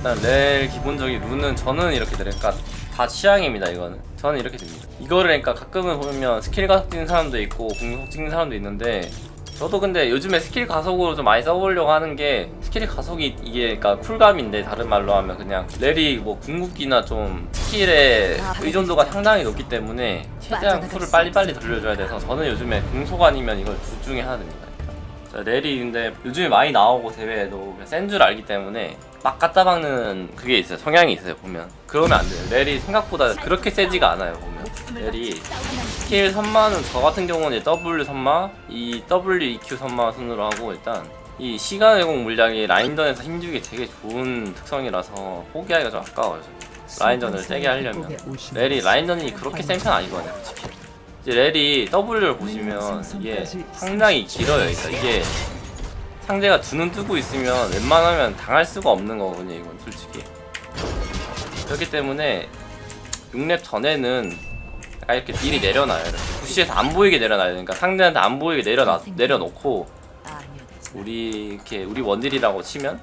일단 렐 기본적인 룬은 저는 이렇게 드려요. 그러니까 다 취향입니다 이거는. 저는 이렇게 됩니다. 이거를 그러니까 가끔은 보면 스킬 가속 찍는 사람도 있고 공속 찍는 사람도 있는데 저도 근데 요즘에 스킬 가속으로 좀 많이 써보려고 하는 게 스킬 가속이 이게 그러니까 쿨감인데 다른 말로 하면 그냥 렐이 뭐 궁극기나 좀 스킬의 의존도가 상당히 높기 때문에 최대한 쿨을 빨리빨리 돌려줘야 돼서 저는 요즘에 공속 아니면 이걸 둘 중에 하나 됩니다. 자, 렐이 근데 요즘에 많이 나오고 대회에도 센 줄 알기 때문에 막 갖다 박는 그게 있어요. 성향이 있어요, 보면. 그러면 안 돼요. 렐이 생각보다 그렇게 세지가 않아요, 보면. 렐이 스킬 선마는 저 같은 경우는 이제 W 선마, 이 W, EQ 선마 순으로 하고 일단 이 시간 왜곡 물량이 라인전에서 힘주기 되게 좋은 특성이라서 포기하기가 좀 아까워요. 라인전을 세게 하려면. 렐이 라인전이 그렇게 센 편 아니거든요, 솔직히. 이제 렐이 W를 보시면 이게 상당히 길어요. 그러니까 이게 상대가 두 눈 뜨고 있으면 웬만하면 당할 수가 없는 거거든요. 이건 솔직히. 그렇기 때문에 6렙 전에는 약간 이렇게 미리 내려놔요. 이렇게. 부시에서 안 보이게 내려놔요. 그러니까 상대한테 안 보이게 내려놔 내려놓고 우리 이렇게 우리 원딜이라고 치면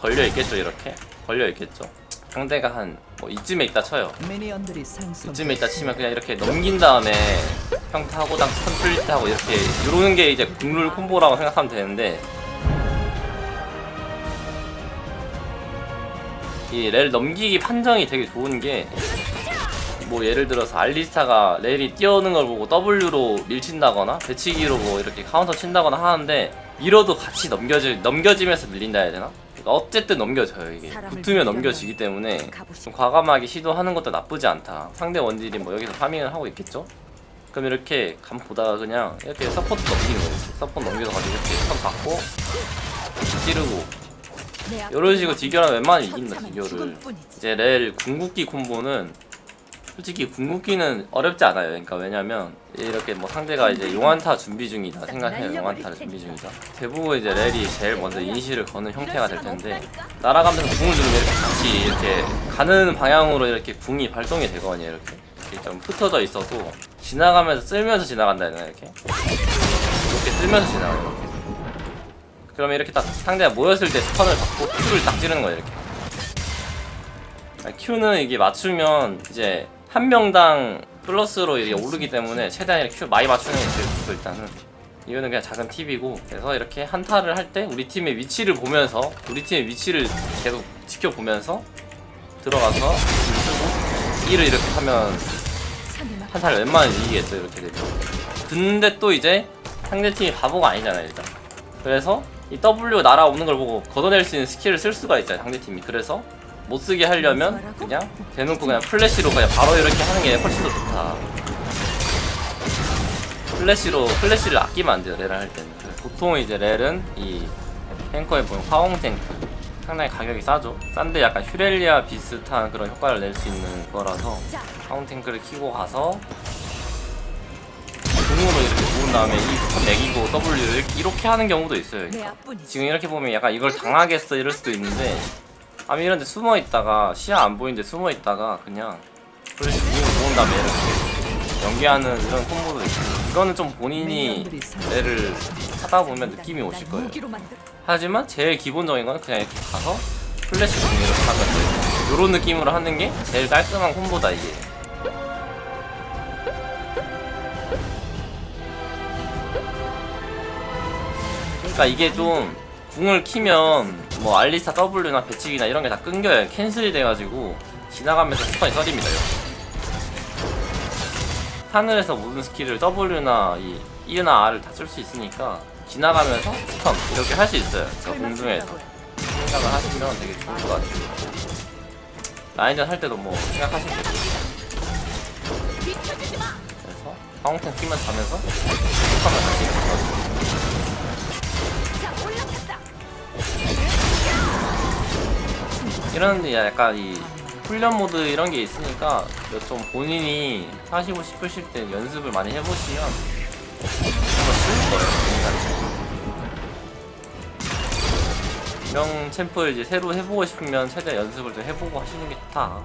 걸려 있겠죠. 이렇게 걸려 있겠죠. 상대가 한 뭐 이쯤에 있다 쳐요. 미니언들이. 이쯤에 있다 치면 그냥 이렇게 넘긴 다음에 평타하고 당 스턴플리트 하고 이렇게 이러는 게 이제 국룰 콤보라고 생각하면 되는데 이 렐 넘기기 판정이 되게 좋은 게 뭐 예를 들어서 알리스타가 렐이 뛰어오는 걸 보고 W로 밀친다거나 배치기로 뭐 이렇게 카운터 친다거나 하는데 밀어도 같이 넘겨지 넘겨지면서 밀린다 해야 되나? 그러니까 어쨌든 넘겨져요 이게 붙으면 넘겨지기 때문에 좀 과감하게 시도하는 것도 나쁘지 않다. 상대 원딜이 뭐 여기서 파밍을 하고 있겠죠? 그럼 이렇게 감 보다가 그냥 이렇게 서포트 넘기는 거예요. 서포트 넘겨서 가지고 이렇게 선 받고 찌르고 이런 식으로 딜교하면 웬만하면 이긴다 딜교를. 이제 렐 궁극기 콤보는 솔직히 궁극기는 어렵지 않아요. 그러니까 왜냐면 이렇게 뭐 상대가 이제 용안타 준비 중이다 생각해요. 용안타를 준비 중이다. 대부분 이제 렐이 제일 먼저 인시를 거는 형태가 될 텐데 날아가면서 궁을 누르면 이렇게 같이 이렇게 가는 방향으로 이렇게 궁이 발동이 되거든요. 이렇게, 이렇게 좀 흩어져 있어도 지나가면서 쓸면서 지나간다 해야 되나 이렇게 이렇게 쓸면서 지나가요. 이렇게. 그러면 이렇게 딱 상대가 모였을 때 스턴을 받고 Q를 딱 찌르는 거예요. 이렇게. 아, Q는 이게 맞추면 이제 한 명당 플러스로 이게 오르기 때문에 최대한 이렇게 Q 많이 맞추는 게 제일 좋고 일단은. 이거는 그냥 작은 팁이고 그래서 이렇게 한타를 할 때 우리 팀의 위치를 보면서 우리 팀의 위치를 계속 지켜보면서 들어가서 쓰고 E를 이렇게 하면 한타를 웬만하면 이기겠죠 이렇게 되면. 근데 또 이제 상대팀이 바보가 아니잖아요 일단. 그래서 이 W 날아오는 걸 보고 걷어낼 수 있는 스킬을 쓸 수가 있어요 상대팀이. 그래서 못 쓰게 하려면 그냥 대놓고 그냥 플래시로 그냥 바로 이렇게 하는 게 훨씬 더 좋다. 플래시로 플래시를 아끼면 안 돼요 렐을 할 때는. 보통 이제 렐은 이 탱커에 보면 화홍 탱크. 상당히 가격이 싸죠. 싼데 약간 휴렐리아 비슷한 그런 효과를 낼 수 있는 거라서 화홍 탱크를 키고 가서 공으로 이렇게 모은 다음에 이 스턴 매기고 W 이렇게, 이렇게 하는 경우도 있어요 그러니까. 지금 이렇게 보면 약간 이걸 당하겠어 이럴 수도 있는데 아니 이런데 숨어 있다가 시야 안 보이는데 숨어 있다가 그냥 플래시 모은 다음에 이렇게 연기하는 이런 콤보도 있고. 이거는 좀 본인이 애를 하다 보면 느낌이 오실 거예요. 하지만 제일 기본적인 건 그냥 이렇게 가서 플래시 공으로 하면 돼요. 요런 느낌으로 하는 게 제일 깔끔한 콤보다 이게. 그러니까 이게 좀 궁을 키면 뭐 알리스타 W나 배치기나 이런 게 다 끊겨요. 캔슬이 돼가지고 지나가면서 스턴이 써집니다. 하늘에서 모든 스킬을 W나 이 E나 R을 다 쓸 수 있으니까 지나가면서 스턴 이렇게 할 수 있어요. 저 공중에서 생각을 하시면 되게 좋을 것 같아요. 라인전 할 때도 뭐 생각하시면 되고. 그래서 파운틴 끼면 자면서 스턴을 할수 있는 거죠. 이런 데 약간 이 훈련 모드 이런 게 있으니까 좀 본인이 하시고 싶으실 때 연습을 많이 해보시면 정말 쉬울 거예요. 인간적으로. 이런 챔프를 이제 새로 해보고 싶으면 최대 연습을 좀 해보고 하시는 게 좋다.